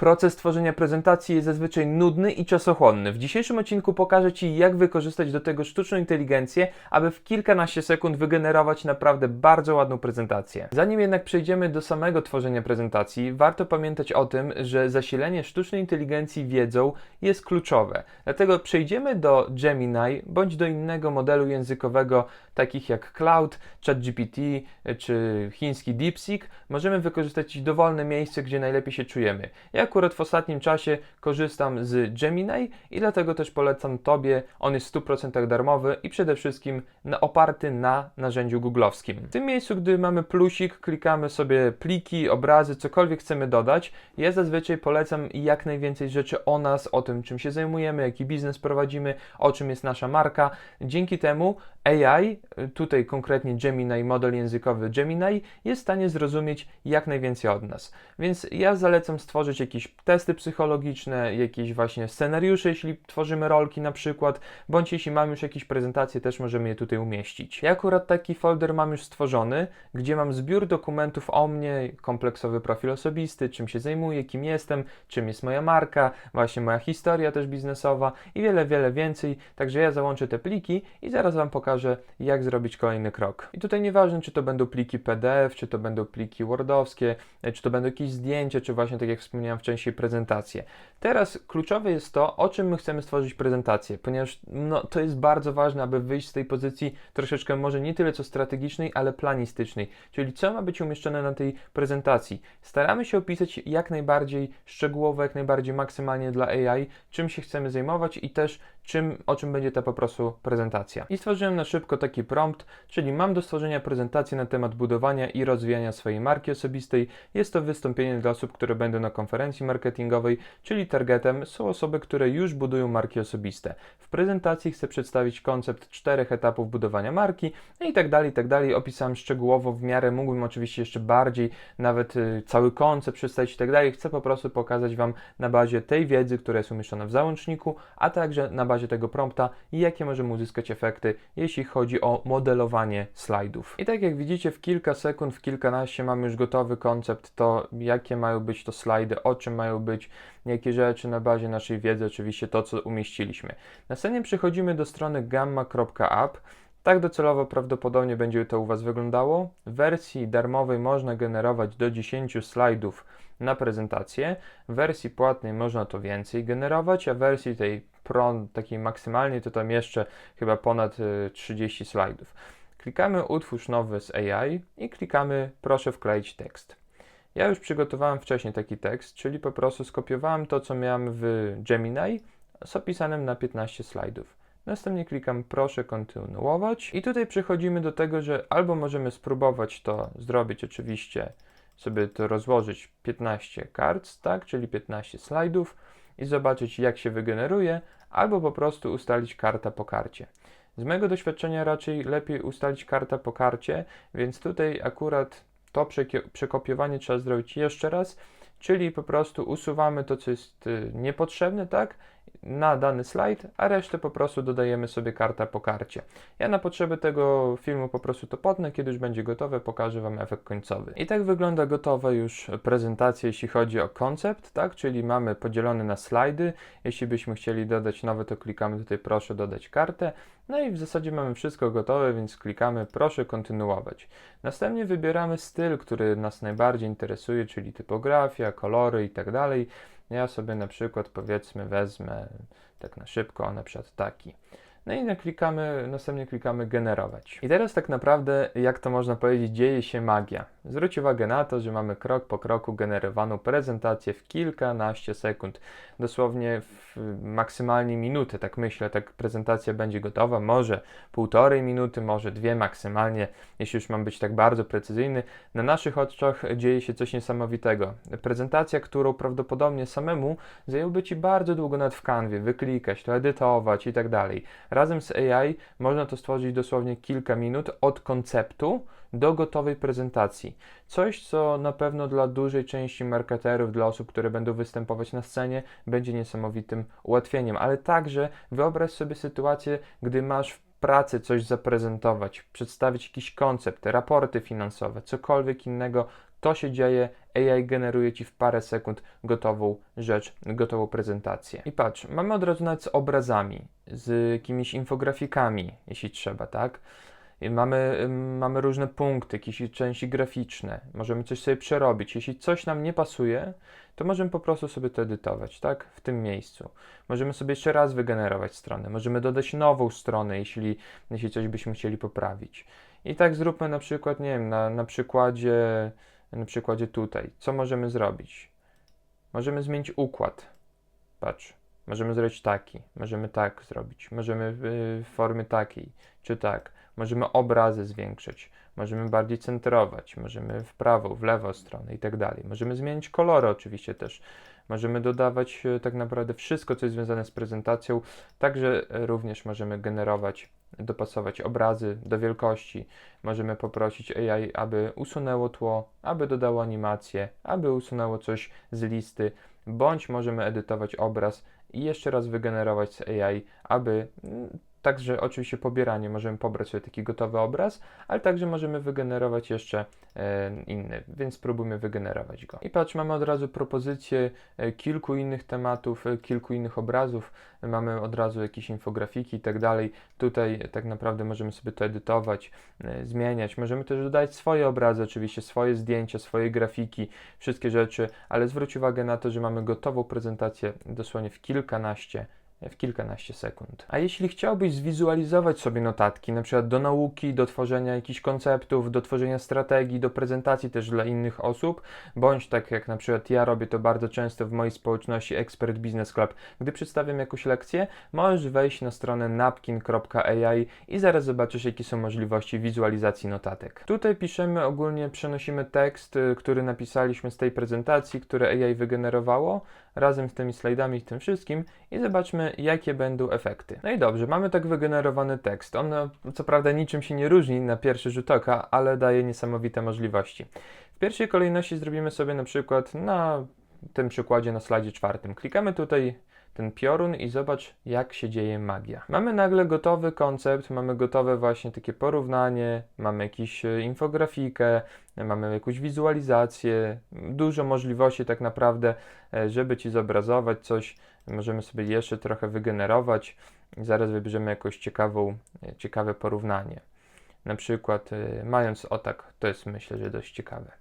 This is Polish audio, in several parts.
Proces tworzenia prezentacji jest zazwyczaj nudny i czasochłonny. W dzisiejszym odcinku pokażę Ci, jak wykorzystać do tego sztuczną inteligencję, aby w kilkanaście sekund wygenerować naprawdę bardzo ładną prezentację. Zanim jednak przejdziemy do samego tworzenia prezentacji, warto pamiętać o tym, że zasilenie sztucznej inteligencji wiedzą jest kluczowe. Dlatego przejdziemy do Gemini bądź do innego modelu językowego, takich jak Cloud, ChatGPT czy chiński DeepSeek. Możemy wykorzystać dowolne miejsce, gdzie najlepiej się czujemy. Ja akurat w ostatnim czasie korzystam z Gemini i dlatego też polecam Tobie. On jest w 100% darmowy i przede wszystkim oparty na narzędziu googlowskim. W tym miejscu, gdy mamy plusik, klikamy sobie pliki, obrazy, cokolwiek chcemy dodać. Ja zazwyczaj polecam jak najwięcej rzeczy o nas, o tym, czym się zajmujemy, jaki biznes prowadzimy, o czym jest nasza marka. Dzięki temu AI, tutaj konkretnie Gemini, model językowy Gemini, jest w stanie zrozumieć jak najwięcej od nas. Więc ja zalecam stworzyć jakieś testy psychologiczne, jakieś właśnie scenariusze, jeśli tworzymy rolki na przykład, bądź jeśli mamy już jakieś prezentacje, też możemy je tutaj umieścić. Ja akurat taki folder mam już stworzony, gdzie mam zbiór dokumentów o mnie, kompleksowy profil osobisty, czym się zajmuję, kim jestem, czym jest moja marka, właśnie moja historia też biznesowa i wiele, wiele więcej. Także ja załączę te pliki i zaraz Wam pokażę, jak zrobić kolejny krok. I tutaj nieważne, czy to będą pliki PDF, czy to będą pliki Wordowskie, czy to będą jakieś zdjęcia, czy właśnie tak jak wspomniałem wcześniej, prezentacje. Teraz kluczowe jest to, o czym my chcemy stworzyć prezentację, ponieważ no, to jest bardzo ważne, aby wyjść z tej pozycji troszeczkę może nie tyle co strategicznej, ale planistycznej, czyli co ma być umieszczone na tej prezentacji. Staramy się opisać jak najbardziej szczegółowo, jak najbardziej maksymalnie dla AI, czym się chcemy zajmować i też czym, o czym będzie ta po prostu prezentacja. I stworzyłem na szybko taki prompt, czyli mam do stworzenia prezentacji na temat budowania i rozwijania swojej marki osobistej. Jest to wystąpienie dla osób, które będą na konferencji marketingowej, czyli targetem są osoby, które już budują marki osobiste. W prezentacji chcę przedstawić koncept czterech etapów budowania marki i tak dalej, i tak dalej. Opisałem szczegółowo w miarę, mógłbym oczywiście jeszcze bardziej, nawet y, cały koncept przedstawić i tak dalej. Chcę po prostu pokazać Wam na bazie tej wiedzy, która jest umieszczona w załączniku, a także na bazie tego prompta, jakie możemy uzyskać efekty, jeśli chodzi o modelowanie slajdów. I tak jak widzicie, w kilka sekund, w kilkanaście mamy już gotowy koncept, to jakie mają być to slajdy, o czym mają być, jakie rzeczy na bazie naszej wiedzy, oczywiście to, co umieściliśmy. Następnie przechodzimy do strony gamma.app. Tak docelowo prawdopodobnie będzie to u Was wyglądało. W wersji darmowej można generować do 10 slajdów na prezentację. W wersji płatnej można to więcej generować, a w wersji tej Pro, takiej maksymalnej, to tam jeszcze chyba ponad 30 slajdów. Klikamy utwórz nowy z AI i klikamy proszę wkleić tekst. Ja już przygotowałem wcześniej taki tekst, czyli po prostu skopiowałem to, co miałem w Gemini z opisanym na 15 slajdów. Następnie klikam proszę kontynuować i tutaj przechodzimy do tego, że albo możemy spróbować to zrobić oczywiście, sobie to rozłożyć 15 kart, tak, czyli 15 slajdów i zobaczyć jak się wygeneruje, albo po prostu ustalić karta po karcie. Z mojego doświadczenia raczej lepiej ustalić karta po karcie, więc tutaj akurat to przekopiowanie trzeba zrobić jeszcze raz, czyli po prostu usuwamy to, co jest y, niepotrzebne, tak, na dany slajd, a resztę po prostu dodajemy sobie karta po karcie. Ja na potrzeby tego filmu po prostu to potnę, kiedy już będzie gotowe, pokażę Wam efekt końcowy. I tak wygląda gotowa już prezentacja, jeśli chodzi o koncept, tak, czyli mamy podzielone na slajdy. Jeśli byśmy chcieli dodać nowe, to klikamy tutaj proszę dodać kartę. No i w zasadzie mamy wszystko gotowe, więc klikamy proszę kontynuować. Następnie wybieramy styl, który nas najbardziej interesuje, czyli typografia, kolory i tak. Ja sobie na przykład powiedzmy wezmę tak na szybko, na przykład taki. No i klikamy, następnie klikamy generować. I teraz tak naprawdę, jak to można powiedzieć, dzieje się magia. Zwróć uwagę na to, że mamy krok po kroku generowaną prezentację w kilkanaście sekund. Dosłownie w maksymalnie minuty, tak myślę, tak prezentacja będzie gotowa. Może półtorej minuty, może dwie maksymalnie, jeśli już mam być tak bardzo precyzyjny. Na naszych oczach dzieje się coś niesamowitego. Prezentacja, którą prawdopodobnie samemu zajęłoby Ci bardzo długo nad w kanwie, wyklikać, to edytować i tak dalej. Razem z AI można to stworzyć dosłownie kilka minut od konceptu do gotowej prezentacji. Coś, co na pewno dla dużej części marketerów, dla osób, które będą występować na scenie, będzie niesamowitym ułatwieniem. Ale także wyobraź sobie sytuację, gdy masz w pracy coś zaprezentować, przedstawić jakiś koncept, raporty finansowe, cokolwiek innego, to się dzieje, AI generuje ci w parę sekund gotową rzecz, gotową prezentację. I patrz, mamy od razu nawet z obrazami, z jakimiś infografikami, jeśli trzeba, tak? Mamy, mamy różne punkty, jakieś części graficzne, możemy coś sobie przerobić. Jeśli coś nam nie pasuje, to możemy po prostu sobie to edytować, tak? W tym miejscu. Możemy sobie jeszcze raz wygenerować stronę, możemy dodać nową stronę, jeśli, jeśli coś byśmy chcieli poprawić. I tak zróbmy na przykład, nie wiem, na, na przykładzie, na przykładzie tutaj. Co możemy zrobić? Możemy zmienić układ. Patrz, możemy zrobić taki, możemy tak zrobić, możemy y, w formie takiej, czy tak. Możemy obrazy zwiększyć, możemy bardziej centrować, możemy w prawo, w lewą stronę i tak dalej. Możemy zmienić kolory oczywiście też. Możemy dodawać e, tak naprawdę wszystko, co jest związane z prezentacją. Także e, również możemy generować, dopasować obrazy do wielkości. Możemy poprosić AI, aby usunęło tło, aby dodało animację, aby usunęło coś z listy, bądź możemy edytować obraz i jeszcze raz wygenerować z AI, aby mm, Także oczywiście pobieranie, możemy pobrać sobie taki gotowy obraz, ale także możemy wygenerować jeszcze e, inny, więc spróbujmy wygenerować go. I patrz, mamy od razu propozycję e, kilku innych tematów, e, kilku innych obrazów, mamy od razu jakieś infografiki i tak dalej. Tutaj tak naprawdę możemy sobie to edytować, zmieniać. Możemy też dodać swoje obrazy, oczywiście swoje zdjęcia, swoje grafiki, wszystkie rzeczy, ale zwróć uwagę na to, że mamy gotową prezentację dosłownie w kilkanaście w kilkanaście sekund. A jeśli chciałbyś zwizualizować sobie notatki, na przykład do nauki, do tworzenia jakichś konceptów, do tworzenia strategii, do prezentacji też dla innych osób, bądź tak jak na przykład ja robię to bardzo często w mojej społeczności Expert Business Club, gdy przedstawiam jakąś lekcję, możesz wejść na stronę napkin.ai i zaraz zobaczysz, jakie są możliwości wizualizacji notatek. Tutaj piszemy ogólnie, przenosimy tekst, y, który napisaliśmy z tej prezentacji, które AI wygenerowało, razem z tymi slajdami i tym wszystkim i zobaczmy, jakie będą efekty. No i dobrze, mamy tak wygenerowany tekst. On no, co prawda niczym się nie różni na pierwszy rzut oka, ale daje niesamowite możliwości. W pierwszej kolejności zrobimy sobie na przykład na tym przykładzie na slajdzie czwartym. Klikamy tutaj ten piorun i zobacz, jak się dzieje magia. Mamy nagle gotowy koncept, mamy gotowe właśnie takie porównanie, mamy jakąś e, infografikę, mamy jakąś wizualizację, dużo możliwości tak naprawdę, e, żeby Ci zobrazować coś. Możemy sobie jeszcze trochę wygenerować i zaraz wybierzemy jakąś ciekawą, e, ciekawe porównanie. Na przykład, mając o tak, to jest myślę, że dość ciekawe.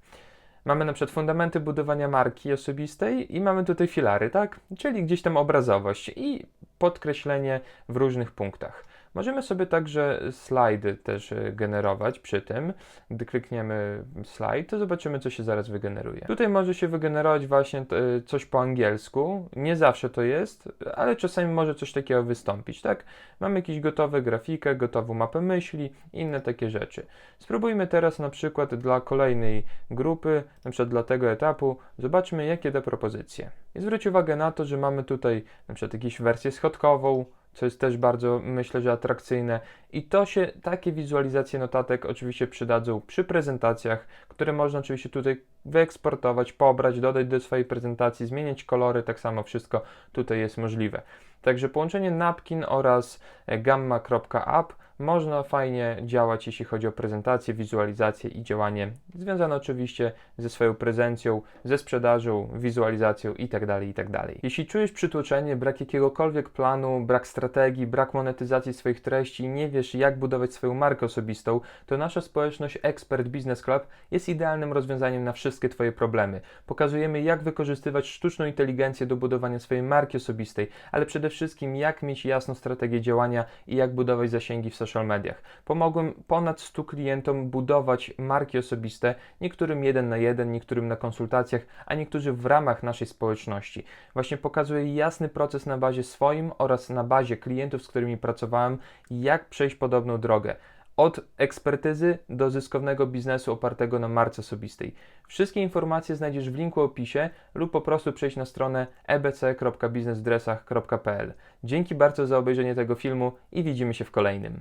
Mamy na przykład fundamenty budowania marki osobistej i mamy tutaj filary, tak? Czyli gdzieś tam obrazowość i podkreślenie w różnych punktach. Możemy sobie także slajdy też e, generować przy tym. Gdy klikniemy slajd, to zobaczymy, co się zaraz wygeneruje. Tutaj może się wygenerować właśnie e, coś po angielsku. Nie zawsze to jest, ale czasami może coś takiego wystąpić, tak? Mamy jakieś gotowe grafikę, gotową mapę myśli, inne takie rzeczy. Spróbujmy teraz na przykład dla kolejnej grupy, na przykład dla tego etapu, zobaczmy, jakie da propozycje. I zwróć uwagę na to, że mamy tutaj na przykład jakąś wersję schodkową, co jest też bardzo, myślę, że atrakcyjne. I to się, takie wizualizacje notatek oczywiście przydadzą przy prezentacjach, które można oczywiście tutaj wyeksportować, pobrać, dodać do swojej prezentacji, zmieniać kolory, tak samo wszystko tutaj jest możliwe. Także połączenie Napkin oraz gamma.app można fajnie działać, jeśli chodzi o prezentację, wizualizację i działanie związane oczywiście ze swoją prezencją, ze sprzedażą, wizualizacją itd. itd. Jeśli czujesz przytłoczenie, brak jakiegokolwiek planu, brak strategii, brak monetyzacji swoich treści nie wiesz, jak budować swoją markę osobistą, to nasza społeczność Expert Business Club jest idealnym rozwiązaniem na wszystkie Twoje problemy. Pokazujemy, jak wykorzystywać sztuczną inteligencję do budowania swojej marki osobistej, ale przede wszystkim, jak mieć jasną strategię działania i jak budować zasięgi w social mediach. Pomogłem ponad 100 klientom budować marki osobiste, niektórym jeden na jeden, niektórym na konsultacjach, a niektórzy w ramach naszej społeczności. Właśnie pokazuję jasny proces na bazie swoim oraz na bazie klientów, z którymi pracowałem, jak przejść podobną drogę od ekspertyzy do zyskownego biznesu opartego na marce osobistej. Wszystkie informacje znajdziesz w linku w opisie lub po prostu przejść na stronę ebc.biznesdressach.pl. Dzięki bardzo za obejrzenie tego filmu i widzimy się w kolejnym.